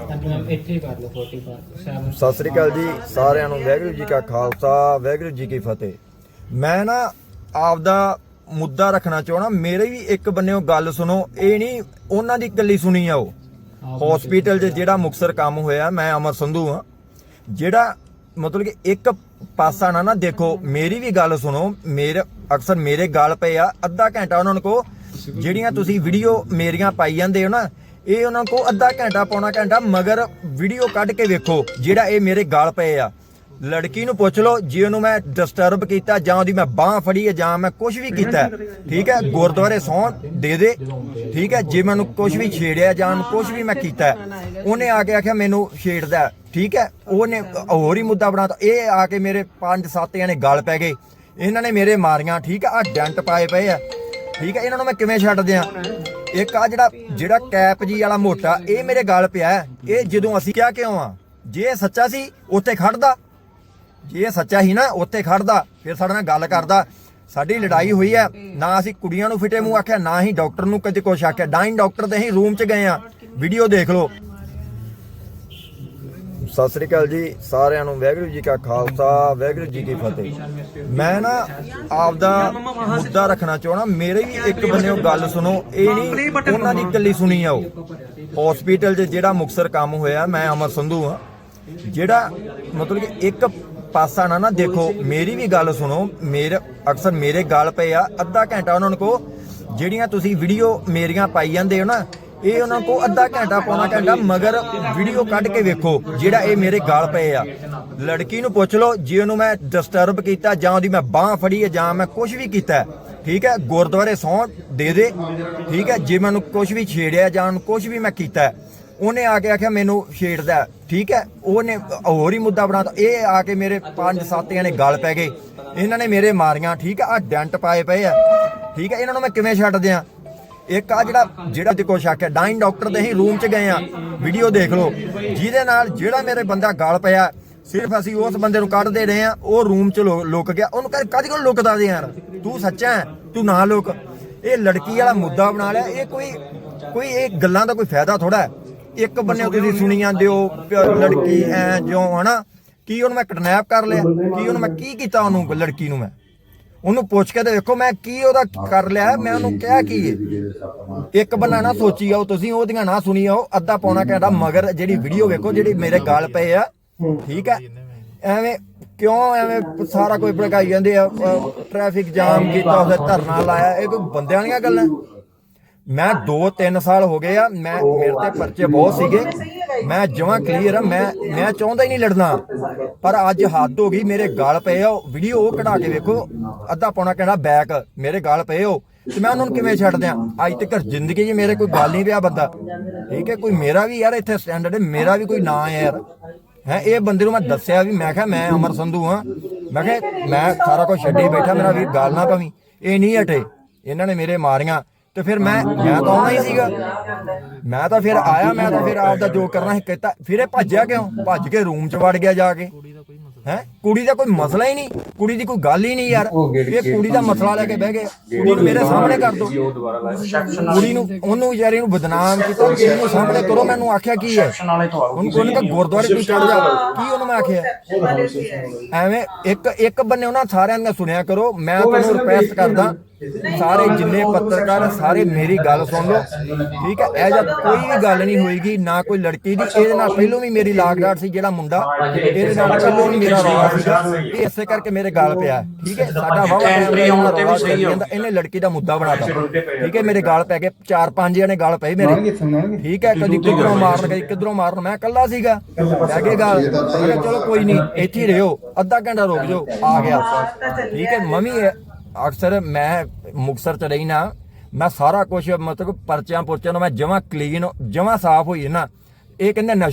ਹਾਂਜੀ ਮੈਮ ਇੱਥੇ ਹੀ ਕਰ ਲਓ 45 7 ਸਤਿ ਸ੍ਰੀ ਅਕਾਲ ਜੀ ਸਾਰਿਆਂ ਨੂੰ ਵਾਹਿਗੁਰੂ ਜੀ ਕਾ ਖਾਲਸਾ ਵਾਹਿਗੁਰੂ ਜੀ ਕੀ ਫਤਿਹ। ਮੈਂ ਨਾ ਆਪਦਾ ਮੁੱਦਾ ਰੱਖਣਾ ਚਾਹਣਾ ਮੇਰੇ ਵੀ ਇੱਕ ਬੰਨਿਓ ਗੱਲ ਸੁਣੋ ਇਹ ਨਹੀਂ ਉਹਨਾਂ ਦੀ ਇਕੱਲੀ ਸੁਣੀ ਆ ਉਹ। ਹਸਪੀਟਲ 'ਚ ਜਿਹੜਾ ਮੁਕਸਰ ਕੰਮ ਹੋਇਆ ਮੈਂ ਅਮਰ ਸੰਧੂ ਆ ਜਿਹੜਾ ਮਤਲਬ ਕਿ ਇੱਕ ਪਾਸਾ ਨਾ ਨਾ ਦੇਖੋ ਮੇਰੀ ਵੀ ਗੱਲ ਸੁਣੋ ਮੇਰੇ ਅਕਸਰ ਮੇਰੇ ਗੱਲ ਪਏ ਆ ਅੱਧਾ ਘੰਟਾ ਉਹਨਾਂ ਨੂੰ ਕੋ ਜਿਹੜੀਆਂ ਤੁਸੀਂ ਵੀਡੀਓ ਮੇਰੀਆਂ ਪਾਈ ਜਾਂਦੇ ਹੋ ਨਾ ਇਹ ਉਹਨਾਂ ਕੋ ਅੱਧਾ ਘੰਟਾ ਪੌਣਾ ਘੰਟਾ ਮਗਰ ਵੀਡੀਓ ਕੱਢ ਕੇ ਵੇਖੋ ਜਿਹੜਾ ਇਹ ਮੇਰੇ ਗਾਲ ਪਏ ਆ। ਲੜਕੀ ਨੂੰ ਪੁੱਛ ਲਓ, ਜੇ ਉਹਨੂੰ ਮੈਂ ਡਿਸਟਰਬ ਕੀਤਾ ਜਾਂ ਉਹਦੀ ਮੈਂ ਬਾਹ ਫੜੀ ਹੈ ਜਾਂ ਮੈਂ ਕੁਝ ਵੀ ਕੀਤਾ, ਠੀਕ ਹੈ, ਗੁਰਦੁਆਰੇ ਸੌਂ ਦੇ ਦੇ, ਠੀਕ ਹੈ, ਜੇ ਮੈਨੂੰ ਕੁਝ ਵੀ ਛੇੜਿਆ ਜਾਂ ਕੁਝ ਵੀ ਮੈਂ ਕੀਤਾ, ਉਹਨੇ ਆ ਕੇ ਆਖਿਆ ਮੈਨੂੰ ਛੇੜਦਾ, ਠੀਕ ਹੈ, ਉਹਨੇ ਹੋਰ ਹੀ ਮੁੱਦਾ ਬਣਾਤਾ ਇਹ ਆ ਕੇ ਮੇਰੇ ਪੰਜ ਸੱਤ ਜਣੇ ਗਲ ਪੈ ਗਏ। ਇਹਨਾਂ ਨੇ ਮੇਰੇ ਮਾਰੀਆਂ, ਠੀਕ ਹੈ ਆ ਡੈਂਟ ਪਾਏ ਪਏ ਆ। ਠੀਕ ਹੈ, ਇਹਨਾਂ ਨੂੰ ਮੈਂ ਕਿਵੇਂ ਛੱਡ ਦਿਆਂ ਇੱਕ ਆ ਜਿਹੜਾ ਜਿਹੜਾ ਕੈਪ ਜੀ ਵਾਲਾ ਮੋਟਾ, ਇਹ ਮੇਰੇ ਗਲ ਪਿਆ ਹੈ। ਇਹ ਜਦੋਂ ਅਸੀਂ ਕਿਹਾ ਕਿਉਂ ਆ? ਜੇ ਇਹ ਸੱਚਾ ਸੀ, ਉੱਥੇ ਖੜਦਾ। ਜੇ ਇਹ ਸੱਚਾ ਹੀ ਨਾ, ਉੱਥੇ ਖੜਦਾ। ਫਿਰ ਸਾਡੇ ਨਾਲ ਗੱਲ ਕਰਦਾ। ਸਾਡੀ ਲੜਾਈ ਹੋਈ ਹੈ। ਨਾ ਅਸੀਂ ਕੁੜੀਆਂ ਨੂੰ ਫਿਟੇ ਮੂੰਹ ਆਖਿਆ, ਨਾ ਹੀ ਡਾਕਟਰ ਨੂੰ ਕਦੇ ਕੁਛ ਆਖਿਆ। ਡਾਈਨ ਡਾਕਟਰ ਦੇ ਅਸੀਂ ਰੂਮ 'ਚ ਗਏ ਆ। ਵੀਡੀਓ ਦੇਖ ਲਓ। ਸਤਿ ਸ੍ਰੀ ਅਕਾਲ ਜੀ, ਸਾਰਿਆਂ ਨੂੰ ਵਾਹਿਗੁਰੂ ਜੀ ਕਾ ਖਾਲਸਾ, ਵਾਹਿਗੁਰੂ ਜੀ ਕੀ ਫਤਿਹ। ਮੈਂ ਨਾ ਆਪਦਾ ਮੁੱਦਾ ਰੱਖਣਾ ਚਾਹਣਾ ਮੇਰੇ ਵੀ ਇੱਕ ਬੰਨਿਓ ਗੱਲ ਸੁਣੋ, ਇਹ ਨਹੀਂ, ਉਹਨਾਂ ਦੀ ਇਕੱਲੀ ਸੁਣੀ ਆ ਹਸਪੀਟਲ 'ਚ ਜਿਹੜਾ ਮੁਕਸਰ ਕੰਮ ਹੋਇਆ, ਮੈਂ ਅਮਰ ਸੰਧੂ ਹਾਂ ਜਿਹੜਾ ਮਤਲਬ ਕਿ ਇੱਕ ਪਾਸਾ ਨਾ ਨਾ ਦੇਖੋ, ਮੇਰੀ ਵੀ ਗੱਲ ਸੁਣੋ, ਮੇਰੇ, ਅਕਸਰ ਮੇਰੇ ਗੱਲ ਪਏ ਆ, ਅੱਧਾ ਘੰਟਾ ਉਹਨਾਂ ਨੂੰ ਕੋ ਜਿਹੜੀਆਂ ਤੁਸੀਂ ਵੀਡੀਓ ਮੇਰੀਆਂ ਪਾਈ ਜਾਂਦੇ ਹੋ ਨਾ ਇਹ ਉਹਨਾਂ ਕੋ ਅੱਧਾ ਘੰਟਾ ਪੌਣਾ ਘੰਟਾ ਮਗਰ ਵੀਡੀਓ ਕੱਢ ਕੇ ਵੇਖੋ ਜਿਹੜਾ ਇਹ ਮੇਰੇ ਗਾਲ ਪਏ ਆ। ਲੜਕੀ ਨੂੰ ਪੁੱਛ ਲਓ, ਜੇ ਉਹਨੂੰ ਮੈਂ ਡਿਸਟਰਬ ਕੀਤਾ ਜਾਂ ਉਹਦੀ ਮੈਂ ਬਾਹ ਫੜੀ ਹੈ ਜਾਂ ਮੈਂ ਕੁਝ ਵੀ ਕੀਤਾ, ਠੀਕ ਹੈ, ਗੁਰਦੁਆਰੇ ਸੌਂ, ਦੇ ਦੇ, ਠੀਕ ਹੈ, ਜੇ ਮੈਨੂੰ ਕੁਝ ਵੀ ਛੇੜਿਆ ਜਾਂ ਕੁਝ ਵੀ ਮੈਂ ਕੀਤਾ, ਉਹਨੇ ਆ ਕੇ ਆਖਿਆ ਮੈਨੂੰ ਛੇੜਦਾ, ਠੀਕ ਹੈ, ਉਹਨੇ ਹੋਰ ਹੀ ਮੁੱਦਾ ਬਣਾਤਾ। ਇਹ ਆ ਕੇ ਮੇਰੇ ਪੰਜ ਸੱਤ ਜਣੇ ਗਲ ਪੈ ਗਏ। ਇਹਨਾਂ ਨੇ ਮੇਰੇ ਮਾਰੀਆਂ, ਠੀਕ ਹੈ ਆ ਡੈਂਟ ਪਾਏ ਪਏ ਆ। ਠੀਕ ਹੈ, ਇਹਨਾਂ ਨੂੰ ਮੈਂ ਕਿਵੇਂ ਛੱਡ ਦਿਆਂ ਇੱਕ ਆ ਜਿਹੜਾ ਜਿਹੜਾ ਤੇ ਸ਼ੱਕ ਹੈ ਡਾਈਨ ਡਾਕਟਰ ਦੇ ਹੀ ਰੂਮ 'ਚ ਗਏ ਆ। ਵੀਡੀਓ ਦੇਖ ਲਓ। ਜਿਹਦੇ ਨਾਲ ਜਿਹੜਾ ਮੇਰੇ ਬੰਦਾ ਗਾਲ ਪਿਆ, ਸਿਰਫ ਅਸੀਂ ਉਸ ਬੰਦੇ ਨੂੰ ਕੱਢਦੇ ਰਹੇ ਆ, ਉਹ ਰੂਮ 'ਚ ਲੁਕ ਗਿਆ। ਉਹਨੂੰ ਕਦ ਕਦ ਕੋਲ ਲੁਕਦਾ ਦੇ ਯਾਰ? ਤੂੰ ਸੱਚਾ ਹੈ, ਤੂੰ ਨਾ ਲੁਕ। ਇਹ ਲੜਕੀ ਵਾਲਾ ਮੁੱਦਾ ਬਣਾ ਲਿਆ। ਇਹ ਕੋਈ ਕੋਈ ਇਹ ਗੱਲਾਂ ਦਾ ਕੋਈ ਫਾਇਦਾ ਥੋੜਾ ਹੈ? ਇੱਕ ਬੰਨੇ ਤੁਸੀਂ ਸੁਣੀ ਜਾਂਦੇ ਹੋ ਲੜਕੀ ਐ ਜਿਉਂ, ਹਨਾ? ਕੀ ਉਹਨੂੰ ਮੈਂ ਕਿਡਨੈਪ ਕਰ ਲਿਆ? ਕੀ ਉਹਨੂੰ ਮੈਂ ਕੀ ਕੀਤਾ ਉਹਨੂੰ, ਲੜਕੀ ਨੂੰ ਮੈਂ? ਉਹਨੂੰ ਪੁੱਛ ਕੇ ਵੇਖੋ ਮੈਂ ਕੀ ਉਹਦਾ ਕਰ ਲਿਆ ਮੈਂ ਉਹਨੂੰ ਕਿਹਾ ਕੀ ਹੈ। ਇੱਕ ਬੰਨਾ ਨਾ ਸੋਚੀ ਆਓ ਤੁਸੀਂ ਉਹਦੀਆਂ ਨਾ ਸੁਣੀ ਆਓ ਅੱਧਾ ਪੌਣਾ ਘੰਟਾ ਮਗਰ ਜਿਹੜੀ ਵੀਡੀਓ ਵੇਖੋ ਜਿਹੜੀ ਮੇਰੇ ਗਾਲ ਪਏ ਆ ਠੀਕ ਹੈ? ਐਵੇਂ ਕਿਉਂ ਐਵੇਂ ਸਾਰਾ ਕੋਈ ਭੜਕਾਈ ਜਾਂਦੇ ਆ ਟ੍ਰੈਫਿਕ ਜਾਮ ਕੀਤਾ ਉਹਦੇ ਧਰਨਾ ਲਾਇਆ ਇਹ ਕੋਈ ਬੰਦਿਆਂ ਵਾਲੀਆਂ ਗੱਲਾਂ? ਮੈਂ 2-3 ਸਾਲ ਹੋ ਗਏ ਆ ਮੈਂ ਮੇਰੇ ਤੇ ਪਰਚੇ ਬਹੁਤ ਸੀਗੇ। ਮੈਂ ਜਮਾਂ ਕਲੀਅਰ ਆ, ਮੈਂ ਮੈਂ ਚਾਹੁੰਦਾ ਹੀ ਨਹੀਂ ਲੜਨਾ। ਪਰ ਅੱਜ ਹੱਦ ਹੋ ਗਈ, ਮੇਰੇ ਗਲ ਪਏ ਆ। ਵੀਡੀਓ ਉਹ ਕਢਾ ਕੇ ਵੇਖੋ। ਅੱਧਾ ਪੌਣਾ ਕਹਿੰਦਾ ਬੈਕ ਮੇਰੇ ਗਲ ਪਏ ਹੋ ਤੇ ਮੈਂ ਉਹਨਾਂ ਨੂੰ ਕਿਵੇਂ ਛੱਡ ਦਿਆਂ? ਅੱਜ ਤੱਕ ਜ਼ਿੰਦਗੀ 'ਚ ਮੇਰੇ ਕੋਈ ਗੱਲ ਨਹੀਂ ਪਿਆ ਬੰਦਾ। ਠੀਕ ਹੈ, ਕੋਈ ਮੇਰਾ ਵੀ ਯਾਰ ਇੱਥੇ ਸਟੈਂਡਰਡ ਮੇਰਾ ਵੀ ਕੋਈ ਨਾਂ ਹੈ ਯਾਰ। ਹੈ, ਇਹ ਬੰਦੇ ਨੂੰ ਮੈਂ ਦੱਸਿਆ ਵੀ, ਮੈਂ ਕਿਹਾ, ਮੈਂ ਅਮਰ ਸੰਧੂ ਹਾਂ। ਮੈਂ ਕਿਹਾ, ਮੈਂ ਸਾਰਾ ਕੁਝ ਛੱਡੀ ਬੈਠਾ, ਮੇਰਾ ਵੀਰ ਗੱਲ ਨਾ ਪਵੀ। ਇਹ ਨਹੀਂ ਹਟੇ। ਇਹਨਾਂ ਨੇ ਮੇਰੇ ਮਾਰੀਆਂ। ਤੇ ਫਿਰ ਮੈਂ ਮੈਂ ਤਾਂ ਆਉਣਾ ਹੀ ਸੀਗਾ। ਮੈਂ ਤਾਂ ਫਿਰ ਆਇਆ ਮੈਂ ਤਾਂ ਫਿਰ ਆਪਦਾ ਜੋ ਕਰਨਾ ਸੀ ਕੀਤਾ। ਫਿਰ ਇਹ ਭੱਜਿਆ ਕਿਉਂ? ਭੱਜ ਕੇ ਰੂਮ 'ਚ ਵੜ ਗਿਆ ਜਾ ਕੇ। ਹੈ? ਕੁੜੀ ਦਾ ਕੋਈ ਮਸਲਾ ਹੀ ਨਹੀਂ। ਕੁੜੀ ਦੀ ਕੋਈ ਗੱਲ ਹੀ ਨਹੀਂ ਯਾਰ। ਇਹ ਕੁੜੀ ਦਾ ਮਸਲਾ ਲੈ ਕੇ ਬਹਿ ਗਏ। ਕੁੜੀ ਨੂੰ ਮੇਰੇ ਸਾਹਮਣੇ ਕਰ ਦੋ। ਕੁੜੀ ਨੂੰ ਉਹਨੂੰ ਵਿਚਾਰੀ ਨੂੰ ਬਦਨਾਮ ਕੀਤਾ। ਕੁੜੀ ਨੂੰ ਸਾਹਮਣੇ ਕਰੋ। ਮੈਨੂੰ ਆਖਿਆ ਕੀ ਹੈ? ਉਹਨੂੰ ਕੋਈ ਨਹੀਂ ਗੁਰਦੁਆਰੇ ਤੂੰ ਚੜ ਜਾ। ਕੀ ਉਹਨੂੰ ਮੈਂ ਆਖਿਆ? ਐਵੇਂ ਇੱਕ ਇੱਕ ਬੰਨੇ ਉਹਨਾਂ ਸਾਰਿਆਂ ਦੀਆਂ ਸੁਣਿਆ ਕਰੋ। ਮੈਂ ਤੁਹਾਨੂੰ ਰਿਕੁਐਸਟ ਕਰਦਾ। ਸਾਰੇ ਜਿੰਨੇ ਪੱਤਰਕਾਰ ਸਾਰੇ ਮੇਰੀ ਗੱਲ ਸੁਣ ਲਓ। ਠੀਕ ਹੈ ਇਹ ਜਦ ਕੋਈ ਵੀ ਗੱਲ ਨਹੀਂ ਹੋਏਗੀ ਨਾ ਕੋਈ ਲੜਕੀ ਦੀ ਇਹਦੇ ਨਾਲ ਪਹਿਲੋਂ ਵੀ ਮੇਰੀ ਲਾਗਡਾਟ ਸੀ ਜਿਹੜਾ ਮੁੰਡਾ ਇਹਦੇ ਨਾਲ ਪਹਿਲੋਂ ਵੀ ਮੇਰਾ ਰੌਲਾ ਸੀਗਾ ਇਹ ਇਸੇ ਕਰਕੇ ਮੇਰੇ ਗੱਲ ਪਿਆ ਠੀਕ ਹੈ ਸਾਡਾ ਵਾਵਾ Entry ਹੋਣ ਤੇ ਵੀ ਸਹੀ ਹੋ। ਇਹਨੇ ਲੜਕੀ ਦਾ ਮੁੱਦਾ ਬਣਾਤਾ। ਠੀਕ ਹੈ ਮੇਰੇ ਗਾਲ ਪੈ ਗਏ ਚਾਰ ਪੰਜ ਜਣੇ ਗਾਲ ਪਏ ਮੇਰੇ। ਠੀਕ ਹੈ ਕਦੀ ਕਿਧਰੋਂ ਮਾਰਨ ਕਦੀ ਕਿਧਰੋਂ ਮਾਰਨ ਮੈਂ ਇਕੱਲਾ ਸੀਗਾ। ਪੈ ਗਏ ਗਾਲ ਚਲੋ ਕੋਈ ਨਹੀਂ ਇੱਥੇ ਹੀ ਰਹੋ ਅੱਧਾ ਘੰਟਾ ਰੁਕ ਜਾਓ ਆ ਗਿਆ। ਠੀਕ ਹੈ ਮਮੀ ਅਕਸਰ ਮੈਂ ਮੁਕਸਰ ਚ ਰਹੀ ਨਾ ਮੈਂ ਸਾਰਾ ਕੁਝ ਮਤਲਬ ਪਰਚਿਆਂ ਪੁਰਚਿਆਂ ਨੂੰ ਮੈਂ ਜਮਾ ਕਲੀਨ ਜਮਾ ਸਾਫ਼ ਹੋਈ ਨਾ, ਇਹ ਕਹਿੰਦੇ ਨਸ਼ਾ